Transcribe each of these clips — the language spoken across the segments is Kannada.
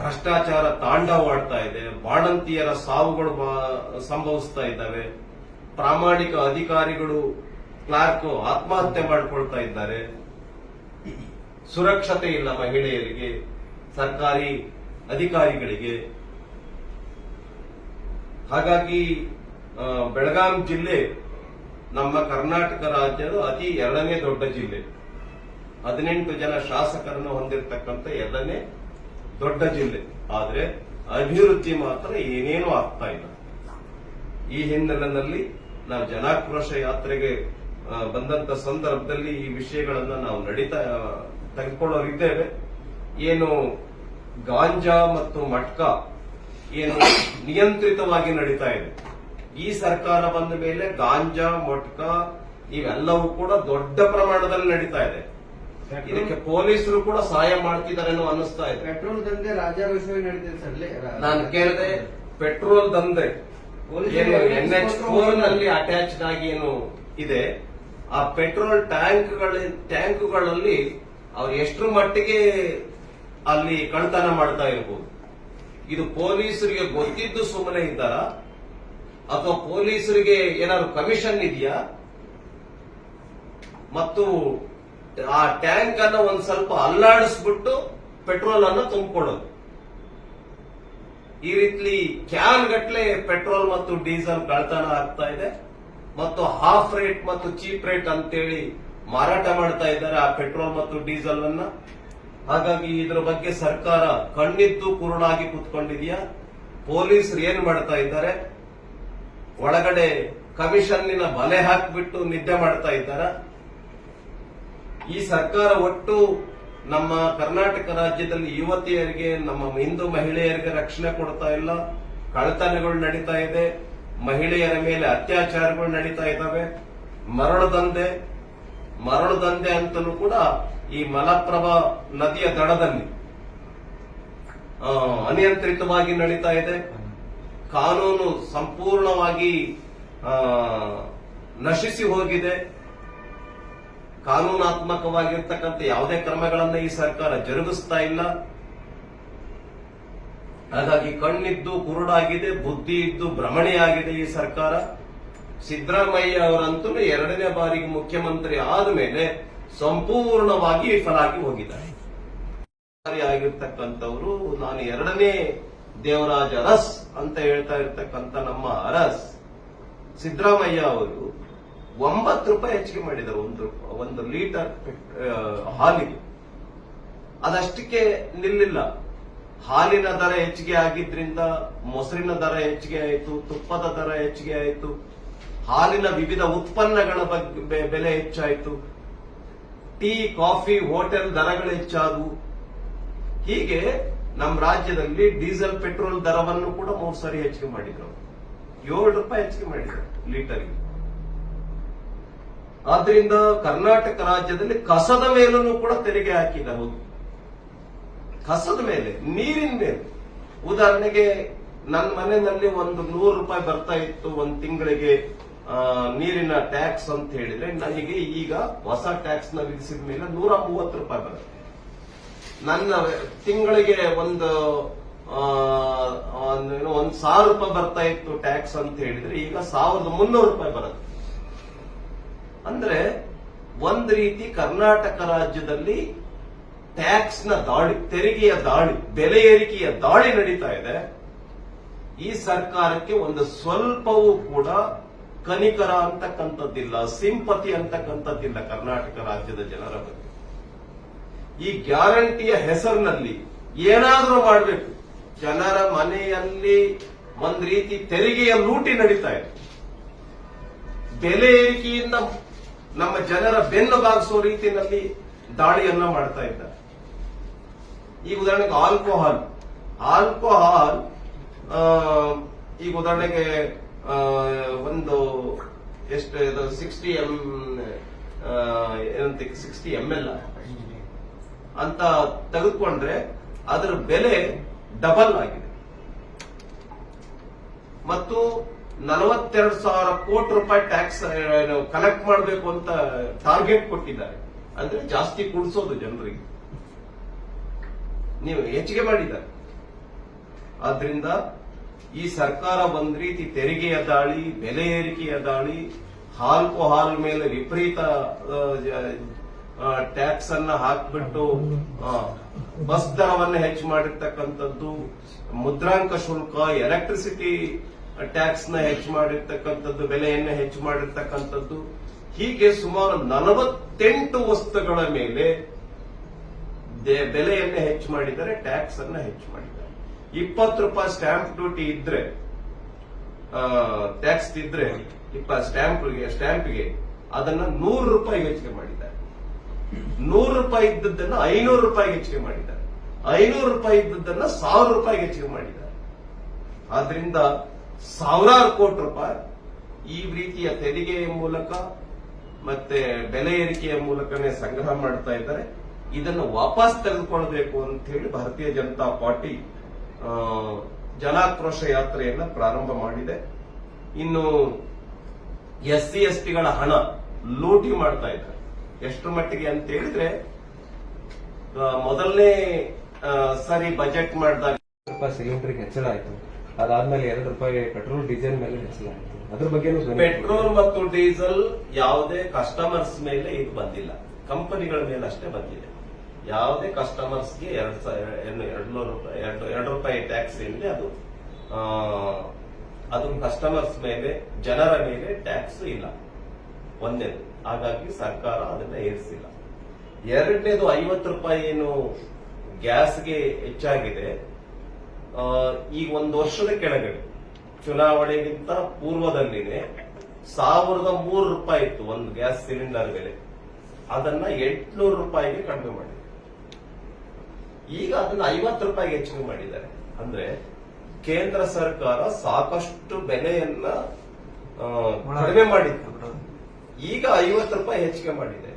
ಭ್ರಷ್ಟಾಚಾರ ತಾಂಡವಾಡ್ತಾ ಇದೆ ಬಾಣಂತಿಯರ ಸಾವುಗಳು ಸಂಭವಿಸ್ತಾ ಇದ್ದಾವೆ, ಪ್ರಾಮಾಣಿಕ ಅಧಿಕಾರಿಗಳು ಕ್ಲಾರ್ಕ್ ಆತ್ಮಹತ್ಯೆ ಮಾಡಿಕೊಳ್ತಾ ಇದ್ದಾರೆ. ಸುರಕ್ಷತೆ ಇಲ್ಲ ಮಹಿಳೆಯರಿಗೆ, ಸರ್ಕಾರಿ ಅಧಿಕಾರಿಗಳಿಗೆ. ಹಾಗಾಗಿ ಬೆಳಗಾಂ ಜಿಲ್ಲೆ ನಮ್ಮ ಕರ್ನಾಟಕ ರಾಜ್ಯದ ಅತಿ ಎರಡನೇ ದೊಡ್ಡ ಜಿಲ್ಲೆ. ಹದಿನೆಂಟು ಜನ ಶಾಸಕರನ್ನು ಹೊಂದಿರತಕ್ಕಂಥ ಎರಡನೇ ದೊಡ್ಡ ಜಿಲ್ಲೆ. ಆದ್ರೆ ಅಭಿವೃದ್ಧಿ ಮಾತ್ರ ಏನೇನೂ ಆಗ್ತಾ ಇಲ್ಲ. ಈ ಹಿನ್ನೆಲೆಯಲ್ಲಿ ನಾವು ಜನಾಕ್ರೋಶ ಯಾತ್ರೆಗೆ ಬಂದಂತ ಸಂದರ್ಭದಲ್ಲಿ ಈ ವಿಷಯಗಳನ್ನ ನಾವು ನಡೀತಾ ತೆಗೆದುಕೊಳ್ಳೋರಿದ್ದೇವೆ ಏನು ಗಾಂಜಾ ಮತ್ತು ಮಟ್ಕ ಏನು ನಿಯಂತ್ರಿತವಾಗಿ ನಡೀತಾ ಇದೆ. ಈ ಸರ್ಕಾರ ಬಂದ ಮೇಲೆ ಗಾಂಜಾ, ಮಟ್ಕಾ ಇವೆಲ್ಲವೂ ಕೂಡ ದೊಡ್ಡ ಪ್ರಮಾಣದಲ್ಲಿ ನಡೀತಾ ಇದೆ. ಇದಕ್ಕೆ ಪೊಲೀಸರು ಕೂಡ ಸಹಾಯ ಮಾಡ್ತಿದ್ದಾರೆ ಅನ್ನೋ ಅನ್ನಿಸ್ತಾ ಇದೆ. ಪೆಟ್ರೋಲ್ ದಂಧೆ ರಾಜ್ಯಾಭಿಷೇಕ ನಡೀತಿದೆ ಸರ್ ನಾನು ಕೇಳಿದೆ ಪೆಟ್ರೋಲ್ ದಂಧೆ. ಎನ್ ಎಚ್ ಫೋರ್ನಲ್ಲಿ ಅಟ್ಯಾಚ್ಡ್ ಆಗಿ ಏನು ಇದೆ ಆ ಪೆಟ್ರೋಲ್ ಟ್ಯಾಂಕ್ ಟ್ಯಾಂಕ್ಗಳಲ್ಲಿ ಅವ್ರು ಎಷ್ಟರ ಮಟ್ಟಿಗೆ ಅಲ್ಲಿ ಕಳ್ತನ ಮಾಡ್ತಾ ಇರಬಹುದು ಇದು ಪೊಲೀಸರಿಗೆ ಗೊತ್ತಿದ್ದು ಸುಮ್ಮನೆ ಇದ್ದಾರ? ಅಥವಾ ಪೊಲೀಸರಿಗೆ ಏನಾದ್ರು ಕಮಿಷನ್ ಇದೆಯಾ? ಮತ್ತು ಆ ಟ್ಯಾಂಕ್ ಅನ್ನ ಒಂದ್ ಸ್ವಲ್ಪ ಅಲ್ಲಾಡಿಸ್ಬಿಟ್ಟು ಪೆಟ್ರೋಲ್ ಅನ್ನ ತುಂಬಿಕೊಳ್ಳೋದು. ಈ ರೀತಿ ಕ್ಯಾನ್ ಗಟ್ಲೆ ಪೆಟ್ರೋಲ್ ಮತ್ತು ಡೀಸೆಲ್ ಕಳ್ತನ ಆಗ್ತಾ ಇದೆ. ಮತ್ತು ಹಾಫ್ ರೇಟ್ ಮತ್ತು ಚೀಪ್ ರೇಟ್ ಅಂತೇಳಿ ಮಾರಾಟ ಮಾಡ್ತಾ ಇದ್ದಾರೆ ಆ ಪೆಟ್ರೋಲ್ ಮತ್ತು ಡೀಸೆಲ್ ಅನ್ನ. ಹಾಗಾಗಿ ಇದರ ಬಗ್ಗೆ ಸರ್ಕಾರ ಕಣ್ಣಿದ್ದು ಕುರುಡಾಗಿ ಕೂತ್ಕೊಂಡಿದೆಯಾ? ಪೊಲೀಸರು ಏನ್ ಮಾಡ್ತಾ ಇದ್ದಾರೆ? ಒಳಗಡೆ ಕಮಿಷನ್ನಿನ ಬಲೆ ಹಾಕಿಬಿಟ್ಟು ನಿದ್ದೆ ಮಾಡ್ತಾ ಇದ್ದಾರ? ಈ ಸರ್ಕಾರ ಒಟ್ಟು ನಮ್ಮ ಕರ್ನಾಟಕ ರಾಜ್ಯದಲ್ಲಿ ಯುವತಿಯರಿಗೆ, ನಮ್ಮ ಹಿಂದೂ ಮಹಿಳೆಯರಿಗೆ ರಕ್ಷಣೆ ಕೊಡ್ತಾ ಇಲ್ಲ. ಕಳ್ಳತನಗಳು ನಡೀತಾ ಇದೆ. ಮಹಿಳೆಯರ ಮೇಲೆ ಅತ್ಯಾಚಾರಗಳು ನಡೀತಾ ಇದ್ದಾವೆ. ಮರಳು ದಂಧೆ ಮರಳು ದಂಧೆ ಅಂತಲೂ ಕೂಡ ಈ ಮಲಪ್ರಭಾ ನದಿಯ ದಡದಲ್ಲಿ ಅನಿಯಂತ್ರಿತವಾಗಿ ನಡೀತಾ ಇದೆ. ಕಾನೂನು ಸಂಪೂರ್ಣವಾಗಿ ನಶಿಸಿ ಹೋಗಿದೆ. ಕಾನೂನಾತ್ಮಕವಾಗಿರ್ತಕ್ಕಂಥ ಯಾವುದೇ ಕ್ರಮಗಳನ್ನ ಈ ಸರ್ಕಾರ ಜರುಗಿಸ್ತಾ ಇಲ್ಲ. ಹಾಗಾಗಿ ಕಣ್ಣಿದ್ದು ಕುರುಡಾಗಿದೆ ಬುದ್ಧಿ ಇದ್ದು ಭ್ರಮಣೆಯಾಗಿದೆ ಈ ಸರ್ಕಾರ. ಸಿದ್ದರಾಮಯ್ಯ ಅವರಂತೂ ಎರಡನೇ ಬಾರಿಗೆ ಮುಖ್ಯಮಂತ್ರಿ ಆದ ಮೇಲೆ ಸಂಪೂರ್ಣವಾಗಿ ವಿಫಲಾಗಿ ಹೋಗಿದ್ದಾರೆ. ಆಗಿರ್ತಕ್ಕಂಥವ್ರು, ನಾನು ಎರಡನೇ ದೇವರಾಜ ಅರಸ್ ಅಂತ ಹೇಳ್ತಾ ಇರ್ತಕ್ಕಂಥ ನಮ್ಮ ಅರಸ್, ಸಿದ್ದರಾಮಯ್ಯ ಅವರು ಒಂಬತ್ತು ರೂಪಾಯಿ ಹೆಚ್ಚಿಗೆ ಮಾಡಿದ್ದಾರೆ ಒಂದು ಒಂದು ಲೀಟರ್ ಹಾಲಿಗೆ. ಅದಷ್ಟಕ್ಕೆ ನಿಲ್ಲಿಲ್ಲ. ಹಾಲಿನ ದರ ಹೆಚ್ಚಿಗೆ ಆಗಿದ್ರಿಂದ ಮೊಸರಿನ ದರ ಹೆಚ್ಚಿಗೆ ಆಯಿತು, ತುಪ್ಪದ ದರ ಹೆಚ್ಚಿಗೆ ಆಯಿತು, ಹಾಲಿನ ವಿವಿಧ ಉತ್ಪನ್ನಗಳ ಬಗ್ಗೆ ಬೆಲೆ ಹೆಚ್ಚಾಯಿತು, ಟೀ, ಕಾಫಿ, ಹೋಟೆಲ್ ದರಗಳು ಹೆಚ್ಚಾದವು. ಹೀಗೆ ನಮ್ಮ ರಾಜ್ಯದಲ್ಲಿ ಡೀಸೆಲ್, ಪೆಟ್ರೋಲ್ ದರವನ್ನು ಕೂಡ ಮೂರು ಸಾರಿ ಹೆಚ್ಚಿಗೆ ಮಾಡಿದ್ರು. ಏಳು ರೂಪಾಯಿ ಹೆಚ್ಚಿಗೆ ಮಾಡಿದ್ರು ಲೀಟರ್ಗೆ. ಆದ್ರಿಂದ ಕರ್ನಾಟಕ ರಾಜ್ಯದಲ್ಲಿ ಕಸದ ಮೇಲೂ ಕೂಡ ತೆರಿಗೆ ಹೌದು. ಕಸದ ಮೇಲೆ, ನೀರಿನ ಮೇಲೆ. ಉದಾಹರಣೆಗೆ ನನ್ನ ಮನೆಯಲ್ಲಿ ಒಂದು ನೂರು ರೂಪಾಯಿ ಬರ್ತಾ ಇತ್ತು ಒಂದು ತಿಂಗಳಿಗೆ ನೀರಿನ ಟ್ಯಾಕ್ಸ್ ಅಂತ ಹೇಳಿದ್ರೆ ನನಗೆ ಈಗ ಹೊಸ ಟ್ಯಾಕ್ಸ್ನ ವಿಧಿಸಿದ ಮೇಲೆ ನೂರ ಮೂವತ್ತು ರೂಪಾಯಿ ಬರುತ್ತೆ. ನನ್ನ ತಿಂಗಳಿಗೆ ಒಂದು ಒಂದು ಸಾವಿರ ರೂಪಾಯಿ ಬರ್ತಾ ಇತ್ತು ಟ್ಯಾಕ್ಸ್ ಅಂತ ಹೇಳಿದ್ರೆ ಈಗ ಸಾವಿರದ ಮುನ್ನೂರು ರೂಪಾಯಿ ಬರುತ್ತೆ. ಅಂದ್ರೆ ಒಂದ್ ರೀತಿ ಕರ್ನಾಟಕ ರಾಜ್ಯದಲ್ಲಿ ಟ್ಯಾಕ್ಸ್ನ ದಾಳಿ, ತೆರಿಗೆಯ ದಾಳಿ, ಬೆಲೆ ಏರಿಕೆಯ ದಾಳಿ ನಡೀತಾ ಇದೆ. ಈ ಸರ್ಕಾರಕ್ಕೆ ಒಂದು ಸ್ವಲ್ಪವೂ ಕೂಡ ಕನಿಕರ ಅಂತಕ್ಕಂಥದ್ದಿಲ್ಲ, ಸಿಂಪತಿ ಅಂತಕ್ಕಂಥದ್ದಿಲ್ಲ ಕರ್ನಾಟಕ ರಾಜ್ಯದ ಜನರ ಬಗ್ಗೆ. ಈ ಗ್ಯಾರಂಟಿಯ ಹೆಸರಿನಲ್ಲಿ ಏನಾದರೂ ಮಾಡಬೇಕು. ಜನರ ಮನೆಯಲ್ಲಿ ಒಂದ್ ರೀತಿ ತೆರಿಗೆಯ ಲೂಟಿ ನಡೀತಾ ಇದೆ. ಬೆಲೆ ಏರಿಕೆಯಿಂದ ನಮ್ಮ ಜನರ ಬೆನ್ನು ಬಾಗಿಸುವ ರೀತಿಯಲ್ಲಿ ದಾಳಿಯನ್ನ ಮಾಡ್ತಾ ಇದ್ದಾರೆ. ಈಗ ಉದಾಹರಣೆಗೆ ಆಲ್ಕೋಹಾಲ್. ಆಲ್ಕೋಹಾಲ್ ಈಗ ಉದಾಹರಣೆಗೆ ಒಂದು ಎಷ್ಟು ಸಿಕ್ಸ್ಟಿ ಎಂ ಏನಂತ ಸಿಕ್ಸ್ಟಿ ಎಂ ಎಲ್ ಅಂತ ತೆಗೆದುಕೊಂಡ್ರೆ ಅದರ ಬೆಲೆ ಡಬಲ್ ಆಗಿದೆ. ಮತ್ತು ನಲವತ್ತೆರಡು ಸಾವಿರ ಕೋಟಿ ರೂಪಾಯಿ ಟ್ಯಾಕ್ಸ್ ಕಲೆಕ್ಟ್ ಮಾಡಬೇಕು ಅಂತ ಟಾರ್ಗೆಟ್ ಕೊಟ್ಟಿದ್ದಾರೆ. ಅಂದ್ರೆ ಜಾಸ್ತಿ ಕುಡಿಸೋದು ಜನರಿಗೆ. ನೀವು ಹೆಚ್ಚಿಗೆ ಮಾಡಿದ್ದಾರೆ. ಆದ್ರಿಂದ ಈ ಸರ್ಕಾರ ಒಂದ್ ರೀತಿ ತೆರಿಗೆಯ ದಾಳಿ, ಬೆಲೆ ಏರಿಕೆಯ ದಾಳಿ, ಹಾಲ್ಕು ಹಾಲ್ ಮೇಲೆ ವಿಪರೀತ ಟ್ಯಾಕ್ಸ್ ಅನ್ನ ಹಾಕ್ಬಿಟ್ಟು ಬಸ್ ದರವನ್ನು ಹೆಚ್ಚು ಮಾಡಿರ್ತಕ್ಕಂಥದ್ದು, ಮುದ್ರಾಂಕ ಶುಲ್ಕ ಎಲೆಕ್ಟ್ರಿಸಿಟಿ ಟ್ಯಾಕ್ಸ್ನ ಹೆಚ್ಚು ಮಾಡಿರ್ತಕ್ಕಂಥದ್ದು, ಬೆಲೆಯನ್ನು ಹೆಚ್ಚು ಮಾಡಿರ್ತಕ್ಕಂಥದ್ದು, ಹೀಗೆ ಸುಮಾರು ನಲವತ್ತೆಂಟು ವಸ್ತುಗಳ ಮೇಲೆ ಬೆಲೆಯನ್ನ ಹೆಚ್ಚು ಮಾಡಿದರೆ ಟ್ಯಾಕ್ಸ್ ಅನ್ನ ಹೆಚ್ಚು ಮಾಡಿದ್ದಾರೆ. ಇಪ್ಪತ್ತು ರೂಪಾಯಿ ಸ್ಟ್ಯಾಂಪ್ ಡ್ಯೂಟಿ ಇದ್ರೆ ಟ್ಯಾಕ್ಸ್ ಇದ್ರೆ, ಇಪ್ಪ ಸ್ಟ್ಯಾಂಪ್ಗೆ ಸ್ಟ್ಯಾಂಪ್ಗೆ ಅದನ್ನ ನೂರು ರೂಪಾಯಿ ಹೆಚ್ಚಿಗೆ ಮಾಡಿದ್ದಾರೆ. ನೂರು ರೂಪಾಯಿ ಇದ್ದದ್ದನ್ನ ಐನೂರು ರೂಪಾಯಿ ಹೆಚ್ಚಿಗೆ ಮಾಡಿದ್ದಾರೆ. ಐನೂರು ರೂಪಾಯಿ ಇದ್ದದ್ದನ್ನ ಸಾವಿರ ರೂಪಾಯಿ ಹೆಚ್ಚಿಗೆ ಮಾಡಿದ್ದಾರೆ. ಆದ್ರಿಂದ ಸಾವಿರಾರು ಕೋಟಿ ರೂಪಾಯಿ ಈ ರೀತಿಯ ತೆರಿಗೆಯ ಮೂಲಕ ಮತ್ತೆ ಬೆಲೆ ಏರಿಕೆಯ ಮೂಲಕನೇ ಸಂಗ್ರಹ ಮಾಡ್ತಾ ಇದ್ದಾರೆ. ಇದನ್ನು ವಾಪಸ್ ತೆಗೆದುಕೊಳ್ಬೇಕು ಅಂತ ಹೇಳಿ ಭಾರತೀಯ ಜನತಾ ಪಾರ್ಟಿ ಜನಾಕ್ರೋಶ ಯಾತ್ರೆಯನ್ನ ಪ್ರಾರಂಭ ಮಾಡಿದೆ. ಇನ್ನು ಎಸ್ ಸಿ ಹಣ ಲೂಟಿ ಮಾಡ್ತಾ ಇದ್ದಾರೆ. ಎಷ್ಟು ಮಟ್ಟಿಗೆ ಅಂತ ಹೇಳಿದ್ರೆ ಮೊದಲನೇ ಸರಿ ಬಜೆಟ್ ಮಾಡಿದಾಗ ಸ್ವಲ್ಪ ಸಿಲಿಂಡರ್ಗೆ ಹೆಚ್ಚಳ ಆಯ್ತು. ಅದಾದ್ಮೇಲೆ ಎರಡು ರೂಪಾಯಿ ಪೆಟ್ರೋಲ್, ಡೀಸೆಲ್ ಮೇಲೆ ಹೆಚ್ಚಲಾಯಿತು ಅದ್ರ ಬಗ್ಗೆ ಪೆಟ್ರೋಲ್ ಮತ್ತು ಡೀಸೆಲ್ ಯಾವುದೇ ಕಸ್ಟಮರ್ಸ್ ಮೇಲೆ ಇದು ಬಂದಿಲ್ಲ. ಕಂಪನಿಗಳ ಮೇಲೆ ಅಷ್ಟೇ ಬಂದಿದೆ. ಯಾವುದೇ ಕಸ್ಟಮರ್ಸ್ಗೆ ಎರಡು ಎರಡು ನೂರು ರೂಪಾಯಿ, ಎರಡು ಎರಡು ರೂಪಾಯಿ ಟ್ಯಾಕ್ಸ್ ಇಲ್ಲಿ ಅದು ಅದು ಕಸ್ಟಮರ್ಸ್ ಮೇಲೆ, ಜನರ ಮೇಲೆ ಟ್ಯಾಕ್ಸ್ ಇಲ್ಲ. ಒಂದೇದು. ಹಾಗಾಗಿ ಸರ್ಕಾರ ಅದನ್ನ ಏರಿಸಿಲ್ಲ. ಎರಡನೇದು ಐವತ್ತು ರೂಪಾಯಿ ಏನು ಗ್ಯಾಸ್ಗೆ ಹೆಚ್ಚಾಗಿದೆ. ಈಗ ಒಂದು ವರ್ಷದ ಕೆಳಗಡೆ ಚುನಾವಣೆಗಿಂತ ಪೂರ್ವದಲ್ಲಿನೇ ಸಾವಿರದ ಮೂರು ರೂಪಾಯಿ ಇತ್ತು ಒಂದು ಗ್ಯಾಸ್ ಸಿಲಿಂಡರ್ ಬೆಲೆ. ಅದನ್ನ ಎಂಟುನೂರು ರೂಪಾಯಿಗೆ ಕಡಿಮೆ ಮಾಡಿದೆ ಈಗ ಅದನ್ನ ಐವತ್ತು ರೂಪಾಯಿಗೆ ಹೆಚ್ಚಿಗೆ ಮಾಡಿದ್ದಾರೆ. ಅಂದ್ರೆ ಕೇಂದ್ರ ಸರ್ಕಾರ ಸಾಕಷ್ಟು ಬೆಲೆಯನ್ನ ಕಡಿಮೆ ಮಾಡಿತ್ತು. ಈಗ ಐವತ್ತು ರೂಪಾಯಿ ಹೆಚ್ಚಿಗೆ ಮಾಡಿದೆ.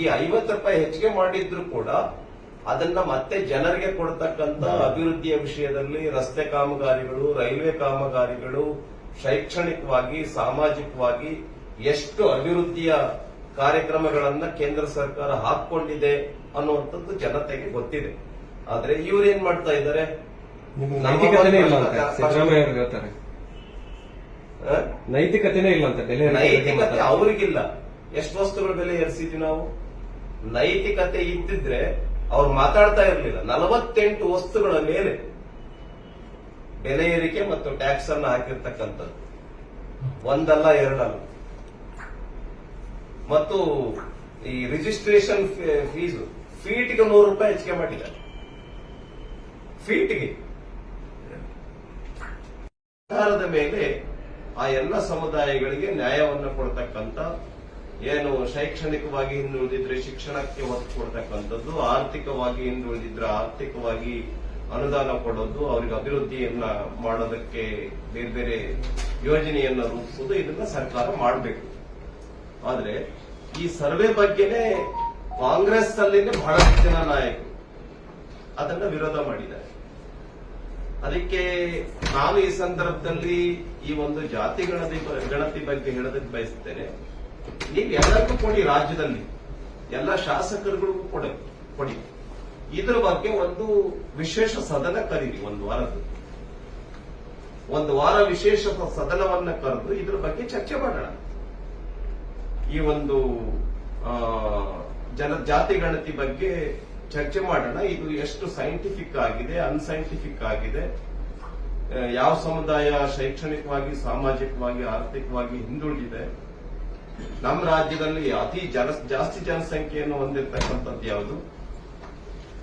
ಈ ಐವತ್ತು ರೂಪಾಯಿ ಹೆಚ್ಚಿಗೆ ಮಾಡಿದ್ರು ಕೂಡ ಅದನ್ನ ಮತ್ತೆ ಜನರಿಗೆ ಕೊಡ್ತಕ್ಕಂತ ಅಭಿವೃದ್ಧಿಯ ವಿಷಯದಲ್ಲಿ ರಸ್ತೆ ಕಾಮಗಾರಿಗಳು ರೈಲ್ವೆ ಕಾಮಗಾರಿಗಳು ಶೈಕ್ಷಣಿಕವಾಗಿ ಸಾಮಾಜಿಕವಾಗಿ ಎಷ್ಟು ಅಭಿವೃದ್ಧಿಯ ಕಾರ್ಯಕ್ರಮಗಳನ್ನ ಕೇಂದ್ರ ಸರ್ಕಾರ ಹಾಕೊಂಡಿದೆ ಅನ್ನುವಂಥದ್ದು ಜನತೆಗೆ ಗೊತ್ತಿದೆ. ಆದ್ರೆ ಇವ್ರೇನ್ ಮಾಡ್ತಾ ಇದ್ದಾರೆ? ನೈತಿಕತೆನೇ ಇಲ್ಲ ಅಂತ ನೈತಿಕತೆ. ಅವ್ರಿಗಿಲ್ಲ. ಎಷ್ಟು ವಸ್ತುಗಳ ಬೆಲೆ ಏರಿಸಿದ್ವಿ ನಾವು? ನೈತಿಕತೆ ಇದ್ದಿದ್ರೆ ಅವ್ರು ಮಾತಾಡ್ತಾ ಇರಲಿಲ್ಲ. ನಲವತ್ತೆಂಟು ವಸ್ತುಗಳ ಮೇಲೆ ಬೆಲೆ ಏರಿಕೆ ಮತ್ತು ಟ್ಯಾಕ್ಸ್ ಅನ್ನು ಹಾಕಿರ್ತಕ್ಕಂಥದ್ದು. ಒಂದಲ್ಲ ಎರಡಲ್ಲ. ಮತ್ತು ಈ ರಿಜಿಸ್ಟ್ರೇಷನ್ ಫೀಸು ಫೀಟ್ಗೆ ನೂರು ರೂಪಾಯಿ ಹೆಚ್ಚಿಗೆ ಮಾಡಿದ್ದಾರೆ. ಫೀಟ್ಗೆ ಆಧಾರದ ಮೇಲೆ ಆ ಎಲ್ಲ ಸಮುದಾಯಗಳಿಗೆ ನ್ಯಾಯವನ್ನು ಕೊಡ್ತಕ್ಕಂತ ಏನು ಶೈಕ್ಷಣಿಕವಾಗಿ ಹಿಂದುಳಿದಿದ್ರೆ ಶಿಕ್ಷಣಕ್ಕೆ ಒತ್ತು ಕೊಡ್ತಕ್ಕಂಥದ್ದು, ಆರ್ಥಿಕವಾಗಿ ಹಿಂದುಳಿದಿದ್ರೆ ಆರ್ಥಿಕವಾಗಿ ಅನುದಾನ ಕೊಡೋದು, ಅವರಿಗೆ ಅಭಿವೃದ್ಧಿಯನ್ನ ಮಾಡೋದಕ್ಕೆ ಬೇರೆ ಬೇರೆ ಯೋಜನೆಯನ್ನ ರೂಪಿಸೋದು, ಇದನ್ನ ಸರ್ಕಾರ ಮಾಡಬೇಕು. ಆದ್ರೆ ಈ ಸರ್ವೆ ಬಗ್ಗೆನೆ ಕಾಂಗ್ರೆಸ್ ಅಲ್ಲಿನೇ ಬಹಳಷ್ಟು ಜನ ನಾಯಕರು ಅದನ್ನ ವಿರೋಧ ಮಾಡಿದ್ದಾರೆ. ಅದಕ್ಕೆ ನಾನು ಈ ಸಂದರ್ಭದಲ್ಲಿ ಈ ಒಂದು ಜಾತಿ ಗಣತಿ ಗಣತಿ ಬಗ್ಗೆ ಹೇಳೋದಕ್ಕೆ ಬಯಸ್ತೇನೆ. ನೀವು ಎಲ್ಲರಿಗೂ ಕೊಡಿ, ರಾಜ್ಯದಲ್ಲಿ. ಎಲ್ಲ ಶಾಸಕರುಗಳಿಗೂ ಕೊಡ, ಕೊಡಿ. ಇದ್ರ ಬಗ್ಗೆ ಒಂದು ವಿಶೇಷ ಸದನ ಕರೀರಿ, ಒಂದು ವಾರದ್ದು ಒಂದು ವಾರ ವಿಶೇಷ ಸದನವನ್ನ ಕರೆದು ಇದ್ರ ಬಗ್ಗೆ ಚರ್ಚೆ ಮಾಡೋಣ. ಈ ಒಂದು ಜನ, ಜಾತಿ ಗಣತಿ ಬಗ್ಗೆ ಚರ್ಚೆ ಮಾಡೋಣ. ಇದು ಎಷ್ಟು ಸೈಂಟಿಫಿಕ್ ಆಗಿದೆ ಅನ್ಸೈಂಟಿಫಿಕ್ ಆಗಿದೆ. ಯಾವ ಸಮುದಾಯ ಶೈಕ್ಷಣಿಕವಾಗಿ, ಸಾಮಾಜಿಕವಾಗಿ, ಆರ್ಥಿಕವಾಗಿ ಹಿಂದುಳಿದಿದೆ. ನಮ್ಮ ರಾಜ್ಯದಲ್ಲಿ ಅತಿ ಜನ, ಜಾಸ್ತಿ ಜನಸಂಖ್ಯೆಯನ್ನು ಹೊಂದಿರತಕ್ಕಂಥದ್ದು ಯಾವುದು?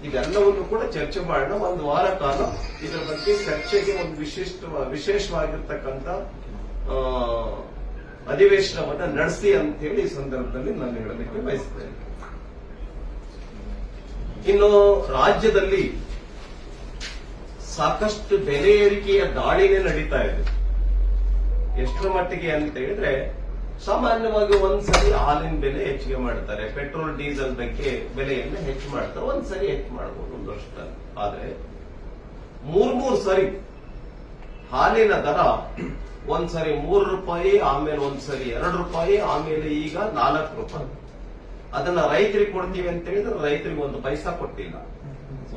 ಇದೆಲ್ಲವನ್ನು ಕೂಡ ಚರ್ಚೆ ಮಾಡೋಣ. ಒಂದು ವಾರ ಕಾಲ ಇದರ ಬಗ್ಗೆ ಚರ್ಚೆಗೆ ಒಂದು ವಿಶಿಷ್ಟ, ವಿಶೇಷವಾಗಿರ್ತಕ್ಕಂಥ ಅಧಿವೇಶನವನ್ನ ನಡೆಸಿ ಅಂತ ಹೇಳಿ ಈ ಸಂದರ್ಭದಲ್ಲಿ ನಾನು ಹೇಳಲಿಕ್ಕೆ ಬಯಸ್ತೇನೆ. ಇನ್ನು ರಾಜ್ಯದಲ್ಲಿ ಸಾಕಷ್ಟು ಬೆಲೆ ಏರಿಕೆಯ ದಾಳಿನೇ ನಡೀತಾ ಇದೆ. ಎಷ್ಟರ ಮಟ್ಟಿಗೆ ಅಂತ ಹೇಳಿದ್ರೆ ಸಾಮಾನ್ಯವಾಗಿ ಒಂದ್ಸರಿ ಹಾಲಿನ ಬೆಲೆ ಹೆಚ್ಚಿಗೆ ಮಾಡ್ತಾರೆ. ಪೆಟ್ರೋಲ್ ಡೀಸೆಲ್ ಬಗ್ಗೆ ಬೆಲೆಯನ್ನು ಹೆಚ್ಚು ಮಾಡ್ತಾರೆ. ಒಂದ್ಸರಿ ಹೆಚ್ಚು ಮಾಡಬಹುದು ಒಂದು ವರ್ಷದಲ್ಲಿ. ಆದ್ರೆ ಮೂರ್ ಮೂರ್ ಸರಿ ಹಾಲಿನ ದರ ಒಂದ್ಸರಿ ಮೂರು ರೂಪಾಯಿ, ಆಮೇಲೆ ಒಂದ್ಸರಿ ಎರಡು ರೂಪಾಯಿ, ಆಮೇಲೆ ಈಗ ನಾಲ್ಕು ರೂಪಾಯಿ. ಅದನ್ನ ರೈತರಿಗೆ ಕೊಡ್ತೀವಿ ಅಂತ ಹೇಳಿದ್ರೆ ರೈತರಿಗೆ ಒಂದು ಪೈಸಾ ಕೊಟ್ಟಿಲ್ಲ.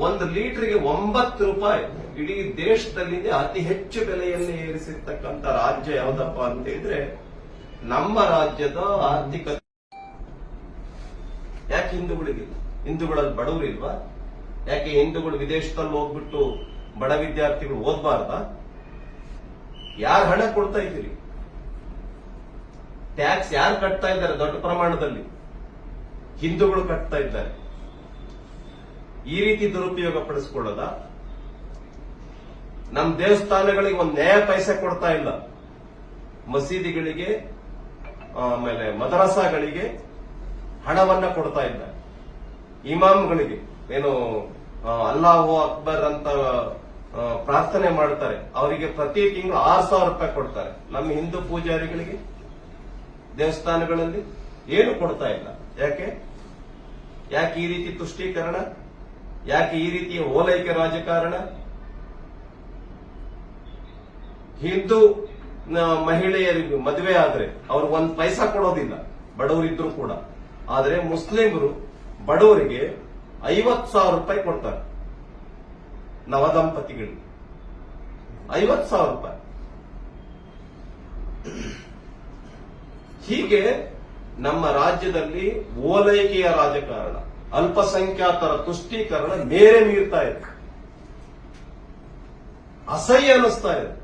ಒಂದು ಲೀಟರ್ಗೆ ಒಂಬತ್ತು ರೂಪಾಯಿ. ಇಡೀ ದೇಶದಲ್ಲಿ ಅತಿ ಹೆಚ್ಚು ಬೆಲೆಯಲ್ಲಿ ಏರಿಸಿರ್ತಕ್ಕಂಥ ರಾಜ್ಯ ಯಾವ್ದಪ್ಪ ಅಂತ ಹೇಳಿದ್ರೆ ನಮ್ಮ ರಾಜ್ಯದ ಆರ್ಥಿಕತೆ ಯಾಕೆ ಹಿಂದೂಗಳಿಗಿಲ್ಲ ಹಿಂದೂಗಳಲ್ಲಿ ಬಡವರಿಲ್ವಾ ಯಾಕೆ ಹಿಂದೂಗಳು ವಿದೇಶದಲ್ಲಿ ಹೋಗ್ಬಿಟ್ಟು ಬಡ ವಿದ್ಯಾರ್ಥಿಗಳು ಓದ್ಬಾರ್ದ? ಯಾರು ಹಣ ಕೊಡ್ತಾ ಇದ್ದೀರಿ? ಟ್ಯಾಕ್ಸ್ ಯಾರು ಕಟ್ತಾ ಇದ್ದಾರೆ ದೊಡ್ಡ ಪ್ರಮಾಣದಲ್ಲಿ? ಹಿಂದೂಗಳು ಕಟ್ತಾ ಇದ್ದಾರೆ. ಈ ರೀತಿ ದುರುಪಯೋಗ ಪಡಿಸ್ಕೊಳ್ಳೋದ? ನಮ್ಮ ದೇವಸ್ಥಾನಗಳಿಗೆ ಒಂದು ನ್ಯಾಯ ಪೈಸೆ ಕೊಡ್ತಾ ಇಲ್ಲ. ಮಸೀದಿಗಳಿಗೆ ಆಮೇಲೆ ಮದರಸಾಗಳಿಗೆ ಹಣವನ್ನ ಕೊಡ್ತಾ ಇದ್ದ ಇಮಾಮ್ಗಳಿಗೆ ಏನು ಅಲ್ಲಾಹು ಅಕ್ಬರ್ ಅಂತ ಪ್ರಾರ್ಥನೆ ಮಾಡ್ತಾರೆ. ಅವರಿಗೆ ಪ್ರತಿ ತಿಂಗಳು ಆರು ಸಾವಿರ ರೂಪಾಯಿ ಕೊಡ್ತಾರೆ. ನಮ್ಮ ಹಿಂದೂ ಪೂಜಾರಿಗಳಿಗೆ, ದೇವಸ್ಥಾನಗಳಲ್ಲಿ ಏನು ಕೊಡ್ತಾ ಇಲ್ಲ. ಯಾಕೆ? ಯಾಕೆ ಈ ರೀತಿ ತುಷ್ಟೀಕರಣ? ಯಾಕೆ ಈ ರೀತಿಯ ಓಲೈಕೆ ರಾಜಕಾರಣ? ಹಿಂದೂ ಮಹಿಳೆಯರಿಗೆ ಮದುವೆ ಆದ್ರೆ ಅವ್ರು ಒಂದ್ ಪೈಸಾ ಕೊಡೋದಿಲ್ಲ, ಬಡವರಿದ್ರು ಕೂಡ. ಆದ್ರೆ ಮುಸ್ಲಿಮರು ಬಡವರಿಗೆ ಐವತ್ ಸಾವಿರ ರೂಪಾಯಿ ಕೊಡ್ತಾರೆ. ನವದಂಪತಿಗಳು ಐವತ್ ಸಾವಿರ ರೂಪಾಯಿ. ಹೀಗೆ ನಮ್ಮ ರಾಜ್ಯದಲ್ಲಿ ಓಲೈಕೆಯ ರಾಜಕಾರಣ, ಅಲ್ಪಸಂಖ್ಯಾತರ ತುಷ್ಟೀಕರಣ ಮೇರೆ ಮೀರ್ತಾ ಇದೆ. ಅಸಹ್ಯ ಅನ್ನಿಸ್ತಾ ಇದೆ.